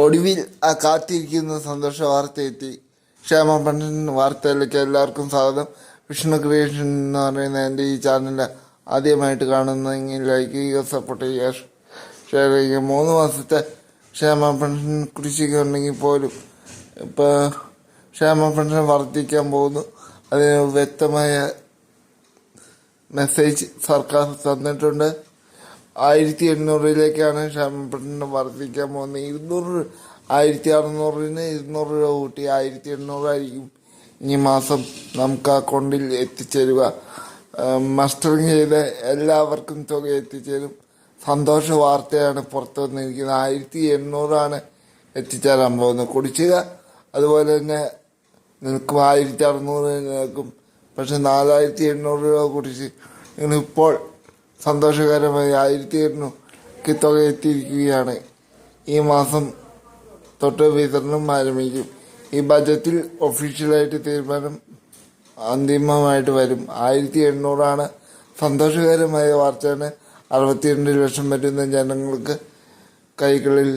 ഒടുവിൽ ആ കാത്തിരിക്കുന്ന സന്തോഷ വാർത്ത എത്തി ക്ഷേമ പണ്ഡൻ വാർത്തയിലേക്ക് എല്ലാവർക്കും സ്വാഗതം. വിഷ്ണു ക്രിയേഷൻ എന്ന് പറയുന്ന എന്റെ ഈ ചാനൽ ആദ്യമായിട്ട് കാണുന്നെങ്കിൽ ലൈക്ക് ചെയ്യുക സപ്പോർട്ട് ചെയ്യുക ഷെയർ ചെയ്യുക. മൂന്ന് മാസത്തെ ക്ഷേമ പെൻഷൻ കുടിശ്ശിക ഉണ്ടെങ്കിൽ പോലും ഇപ്പോൾ ക്ഷേമ പെൻഷൻ വർദ്ധിക്കാൻ പോകുന്നു. അതിന് വ്യക്തമായ മെസ്സേജ് സർക്കാർ തന്നിട്ടുണ്ട്. ആയിരത്തി എണ്ണൂറിലേക്കാണ് ശമ്പളം വർദ്ധിക്കാൻ പോകുന്നത്. ഇരുന്നൂറ് ആയിരത്തി അറുന്നൂറിന് ഇരുന്നൂറ് രൂപ കൂട്ടി ആയിരത്തി എണ്ണൂറായിരിക്കും ഈ മാസം നമുക്ക് അക്കൗണ്ടിൽ എത്തിച്ചേരുക. മസ്റ്ററിങ് ചെയ്ത് എല്ലാവർക്കും തുക എത്തിച്ചേരും. സന്തോഷ വാർത്തയാണ് പുറത്തു വന്നിരിക്കുന്നത്. ആയിരത്തി എണ്ണൂറാണ് എത്തിച്ചേരാൻ പോകുന്നത്. കുടിശ്ശിക അതുപോലെ തന്നെ നിൽക്കും ആയിരത്തി അറുന്നൂറ് നിൽക്കും പക്ഷെ നാലായിരത്തി എണ്ണൂറ് രൂപ കുടിച്ച് ഇപ്പോൾ സന്തോഷകരമായി ആയിരത്തി എണ്ണൂറ് തുക എത്തിയിരിക്കുകയാണ് ഈ മാസം തൊട്ട് വിതരണം ആരംഭിക്കും. ഈ ബജറ്റിൽ ഒഫീഷ്യലായിട്ട് തീരുമാനം അന്തിമമായിട്ട് വരും. ആയിരത്തി എണ്ണൂറാണ് സന്തോഷകരമായ വാർത്തയാണ്. അറുപത്തിരണ്ട് ലക്ഷം വരുന്ന ജനങ്ങൾക്ക് കൈകളിൽ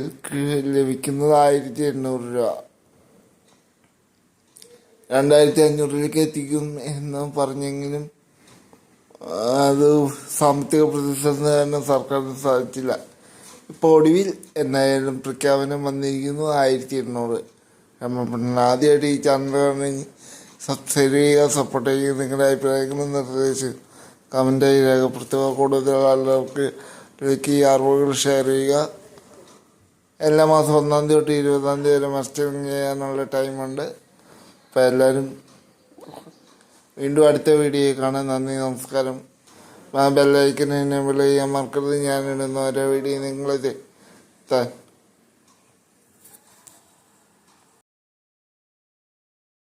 ലഭിക്കുന്നത് ആയിരത്തി എണ്ണൂറ് രൂപ. രണ്ടായിരത്തി അഞ്ഞൂറിലേക്ക് എത്തിക്കും എന്ന് പറഞ്ഞെങ്കിലും അത് സാമ്പത്തിക പ്രതിസന്ധി കാരണം സർക്കാരിന് സാധിച്ചില്ല. ഇപ്പോൾ ഒടുവിൽ എന്തായാലും പ്രഖ്യാപനം വന്നിരിക്കുന്നു ആയിരത്തി എണ്ണൂറ്. നമ്മൾ ആദ്യമായിട്ട് ഈ ചാനൽ കാണി സബ്സ്ക്രൈബ് ചെയ്യുക സപ്പോർട്ട് ചെയ്യുക നിങ്ങളുടെ അഭിപ്രായങ്ങളും കമന്റ് കമന്റായി രേഖപ്പെടുത്തുക. കൂടുതൽ ആളുകൾക്ക് ഈ അറിവുകൾ ഷെയർ ചെയ്യുക. എല്ലാ മാസം ഒന്നാം തീയതി തൊട്ട് ഇരുപതാം തീയതി വരെ മസ്റ്ററിങ് ചെയ്യാനുള്ള ടൈമുണ്ട് അപ്പോൾ എല്ലാവരും വീണ്ടും അടുത്ത വീഡിയോ കാണാൻ നന്ദി നമസ്കാരം. ആ ബെല്ലൈക്കനെ എന്നെ വിളി ചെയ്യാൻ മറക്കരുത്. ഞാനിടുന്ന ഓരോ വീഡിയോ നിങ്ങളിത്